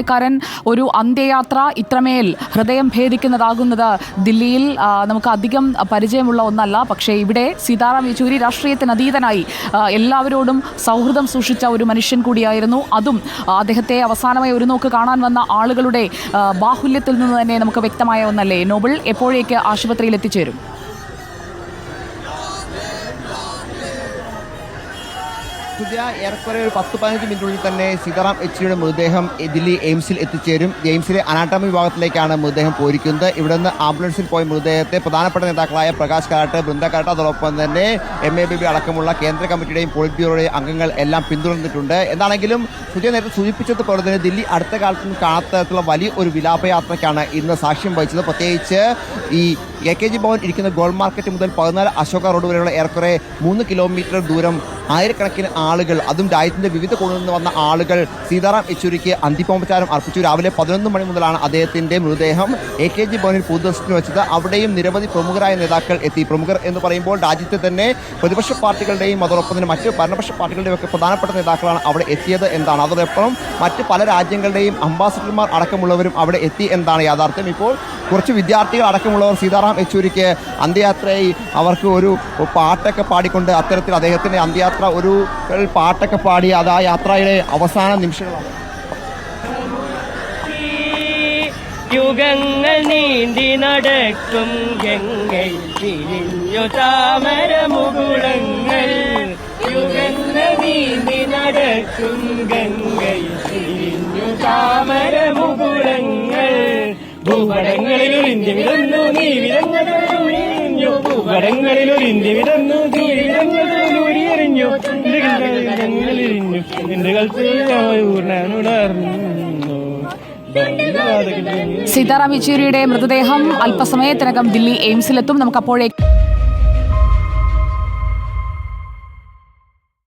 ക്കാരൻ ഒരു അന്ത്യയാത്ര ഇത്രമേൽ ഹൃദയം ഭേദിക്കുന്നതാകുന്നത് ദില്ലിയിൽ നമുക്ക് അധികം പരിചയമുള്ള ഒന്നല്ല. പക്ഷേ ഇവിടെ സീതാറാം യെച്ചൂരി രാഷ്ട്രീയത്തിന് അതീതനായി എല്ലാവരോടും സൗഹൃദം സൂക്ഷിച്ച ഒരു മനുഷ്യൻ കൂടിയായിരുന്നു. അതും അദ്ദേഹത്തെ അവസാനമായി ഒരു നോക്ക് കാണാൻ വന്ന ആളുകളുടെ ബാഹുല്യത്തിൽ നിന്ന് തന്നെ നമുക്ക് വ്യക്തമായ ഒന്നല്ലേ. നോബിൾ എപ്പോഴേക്ക് ആശുപത്രിയിൽ എത്തിച്ചേരും? സുജയ ഏറെക്കുറെ ഒരു പത്ത് പതിനഞ്ച് മിനിറ്റിനുള്ളിൽ തന്നെ സീതാറാം യെച്ചൂരിയുടെ മൃതദേഹം ദില്ലി എയിംസിൽ എത്തിച്ചേരും. എയിംസിലെ അനാട്ടമി വിഭാഗത്തിലേക്കാണ് മൃതദേഹം പോയിരിക്കുന്നത്. ഇവിടെ നിന്ന് ആംബുലൻസിൽ പോയ മൃതദേഹത്തെ പ്രധാനപ്പെട്ട നേതാക്കളായ പ്രകാശ് കാരാട്ട് ബൃന്ദ കാരാട്ട് അതോടൊപ്പം തന്നെ എം എ ബി ബി അടക്കമുള്ള കേന്ദ്ര കമ്മിറ്റിയുടെയും പോളിറ്റ് ബ്യൂറോയുടെയും അംഗങ്ങൾ എല്ലാം പിന്തുടർന്നിട്ടുണ്ട്. എന്താണെങ്കിലും സുജ നേരത്തെ സൂചിപ്പിച്ചതുപോലെ തന്നെ ദില്ലി അടുത്ത കാലത്തും കാണാത്ത തരത്തിലുള്ള വലിയ ഒരു വിലാപയാത്രയ്ക്കാണ് ഇന്ന് സാക്ഷ്യം വഹിച്ചത്. പ്രത്യേകിച്ച് ഈ എ കെ ജി ഭവൻ ഇരിക്കുന്ന ഗോൾഡ് മാർക്കറ്റ് മുതൽ പതിനാല് അശോക റോഡ് വരെയുള്ള ഏറെക്കുറെ മൂന്ന് കിലോമീറ്റർ ദൂരം ആയിരക്കണക്കിന് ആളുകൾ അതും രാജ്യത്തിന്റെ വിവിധ കോണിൽ നിന്ന് വന്ന ആളുകൾ സീതാറാം യെച്ചൂരിക്ക് അന്തിമോപചാരം അർപ്പിച്ചു. രാവിലെ പതിനൊന്ന് മണി മുതലാണ് അദ്ദേഹത്തിന്റെ മൃതദേഹം എ കെ ജി ഭവനിൽ പൊതുദർശനത്തിന് വെച്ചത്. അവിടെയും നിരവധി പ്രമുഖരായ നേതാക്കൾ എത്തി. പ്രമുഖർ എന്ന് പറയുമ്പോൾ രാജ്യത്തെ തന്നെ പ്രതിപക്ഷ പാർട്ടികളുടെയും അതോടൊപ്പം തന്നെ മറ്റ് ഭരണപക്ഷ പാർട്ടികളുടെയും ഒക്കെ പ്രധാനപ്പെട്ട നേതാക്കളാണ് അവിടെ എത്തിയത് എന്താണ് അതോടൊപ്പം മറ്റ് പല രാജ്യങ്ങളുടെയും അംബാസഡർമാർ അടക്കമുള്ളവരും അവിടെ എത്തി എന്നാണ് യാഥാർത്ഥ്യം. ഇപ്പോൾ കുറച്ച് വിദ്യാർത്ഥികൾ അടക്കമുള്ളവർ സീതാറാം യെച്ചൂരിക്ക് അന്ത്യയാത്രയായി അവർക്ക് ഒരു പാട്ടൊക്കെ പാടിക്കൊണ്ട് അത്തരത്തിൽ അദ്ദേഹത്തിന്റെ അന്ത്യയാത്ര ഒരു പാട്ടൊക്കെ പാടി അത് ആ യാത്രയുടെ അവസാന നിമിഷങ്ങളാണ്. യുഗങ്ങൾ നീന്തി നടക്കും ഗംഗൈ പിരിഞ്ഞു താമര മുകുളങ്ങൾ. യുഗങ്ങൾ നീന്തി നടക്കും ഗംഗൈ പിരിഞ്ഞു താമര മുകുളങ്ങൾ. ഭൂപടങ്ങളിൽ ഒരു ഇന്ത്യ വിതന്നു നീ ഒരു ഇന്ത്യ വിതന്നു നീ സീതാറാം യെച്ചൂരിയുടെ മൃതദേഹം അല്പസമയത്തിനകം ദില്ലി എയിംസിലെത്തും. നമുക്ക്